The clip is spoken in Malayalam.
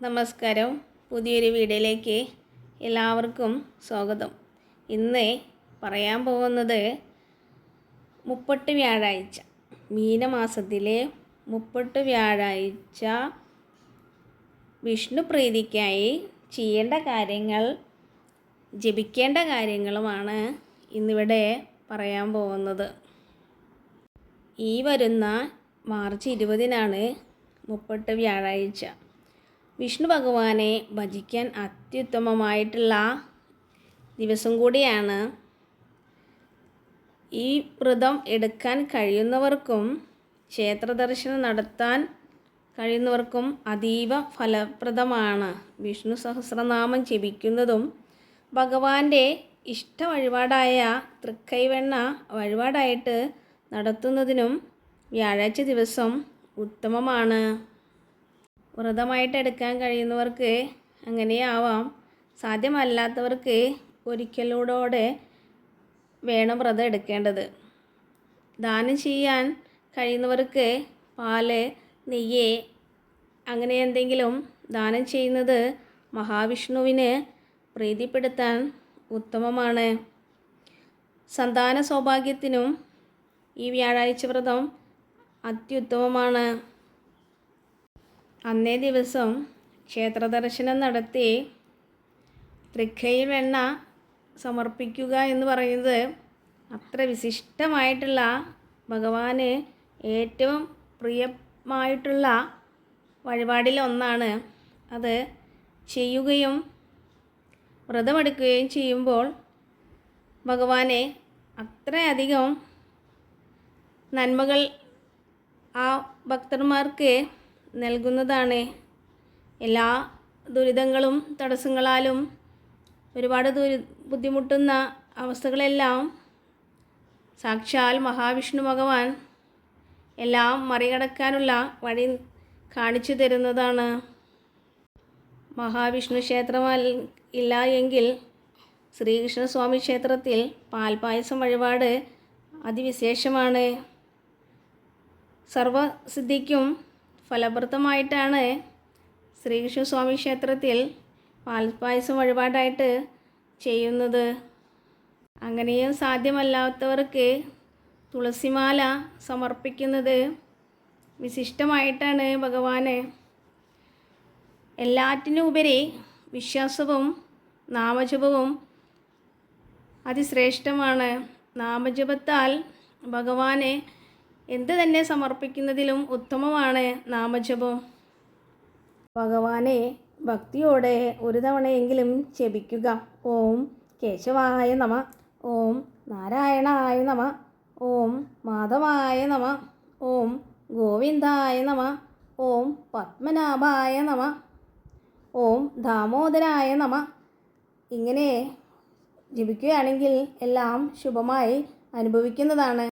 നമസ്കാരം. പുതിയൊരു വീഡിയോയിലേക്ക് എല്ലാവർക്കും സ്വാഗതം. ഇന്ന് പറയാൻ പോകുന്നത് മുപ്പട്ട് വ്യാഴാഴ്ച മീനമാസത്തിലെ മുപ്പട്ട് വ്യാഴാഴ്ച. വിഷ്ണു പ്രീതിക്കായി ചെയ്യേണ്ട കാര്യങ്ങൾ ജപിക്കേണ്ട കാര്യങ്ങളുമാണ് ഇന്നിവിടെ പറയാൻ പോകുന്നത്. ഈ വരുന്ന മാർച്ച് ഇരുപതിനാണ് മുപ്പട്ട് വ്യാഴാഴ്ച. വിഷ്ണു ഭഗവാനെ ഭജിക്കാൻ അത്യുത്തമമായിട്ടുള്ള ദിവസം കൂടിയാണ് ഈ വ്രതം എടുക്കാൻ കഴിയുന്നവർക്കും ക്ഷേത്ര ദർശനം നടത്താൻ കഴിയുന്നവർക്കും അതീവ ഫലപ്രദമാണ്. വിഷ്ണു സഹസ്രനാമം ജപിക്കുന്നതും ഭഗവാന്റെ ഇഷ്ട വഴിപാടായ തൃക്കൈവെണ്ണ വഴിപാടായിട്ട് നടത്തുന്നതിനും വ്യാഴാഴ്ച ദിവസം ഉത്തമമാണ്. വ്രതമായിട്ട് എടുക്കാൻ കഴിയുന്നവർക്ക് അങ്ങനെയാവാം. സാധ്യമല്ലാത്തവർക്ക് ഒരിക്കലൂടോടെ വേണം വ്രതം എടുക്കേണ്ടത്. ദാനം ചെയ്യാൻ കഴിയുന്നവർക്ക് പാൽ നെയ്യ് അങ്ങനെ എന്തെങ്കിലും ദാനം ചെയ്യുന്നത് മഹാവിഷ്ണുവിന് പ്രീതിപ്പെടുത്താൻ ഉത്തമമാണ്. സന്താന സൗഭാഗ്യത്തിനും ഈ വ്യാഴാഴ്ച വ്രതം അത്യുത്തമമാണ്. അന്നേ ദിവസം ക്ഷേത്രദർശനം നടത്തി തൃക്കൈ വെണ്ണ സമർപ്പിക്കുക എന്ന് പറയുന്നത് അത്ര വിശിഷ്ടമായിട്ടുള്ള ഭഗവാന് ഏറ്റവും പ്രിയമായിട്ടുള്ള വഴിപാടിലൊന്നാണ് അത് ചെയ്യുകയും വ്രതമെടുക്കുകയും ചെയ്യുമ്പോൾ ഭഗവാനെ അത്രയധികം നന്മകൾ ആ ഭക്തന്മാർക്ക് നൽകുന്നതാണ്. എല്ലാ ദുരിതങ്ങളും തടസ്സങ്ങളാലും ഒരുപാട് ദുരി ബുദ്ധിമുട്ടുന്ന അവസ്ഥകളെല്ലാം സാക്ഷാൽ മഹാവിഷ്ണു ഭഗവാൻ എല്ലാം മറികടക്കാനുള്ള വഴി കാണിച്ചു തരുന്നതാണ്. മഹാവിഷ്ണു ക്ഷേത്രം ഇല്ല എങ്കിൽ ശ്രീകൃഷ്ണസ്വാമി ക്ഷേത്രത്തിൽ പാൽപായസം വഴിപാട് അതിവിശേഷമാണ്. സർവസിദ്ധിക്കും ഫലപ്രദമായിട്ടാണ് ശ്രീകൃഷ്ണസ്വാമി ക്ഷേത്രത്തിൽ പാൽപായസം വഴിപാടായിട്ട് ചെയ്യുന്നത്. അങ്ങനെയും സാധ്യമല്ലാത്തവർക്ക് തുളസിമാല സമർപ്പിക്കുന്നത് വിശിഷ്ടമായിട്ടാണ് ഭഗവാന്. എല്ലാറ്റിനുപരി വിശ്വാസവും നാമജപവും അതിശ്രേഷ്ഠമാണ്. നാമജപത്താൽ ഭഗവാനെ എന്ത് തന്നെ സമർപ്പിക്കുന്നതിലും ഉത്തമമാണ് നാമജപം. ഭഗവാനെ ഭക്തിയോടെ ഒരു തവണയെങ്കിലും ജപിക്കുക. ഓം കേശവായ നമ. ഓം നാരായണായ നമ. ഓം മാധവായ നമ. ഓം ഗോവിന്ദായ നമ. ഓം പത്മനാഭായ നമ. ഓം ദാമോദരായ നമ. ഇങ്ങനെ ജപിക്കുകയാണെങ്കിൽ എല്ലാം ശുഭമായി അനുഭവിക്കുന്നതാണ്.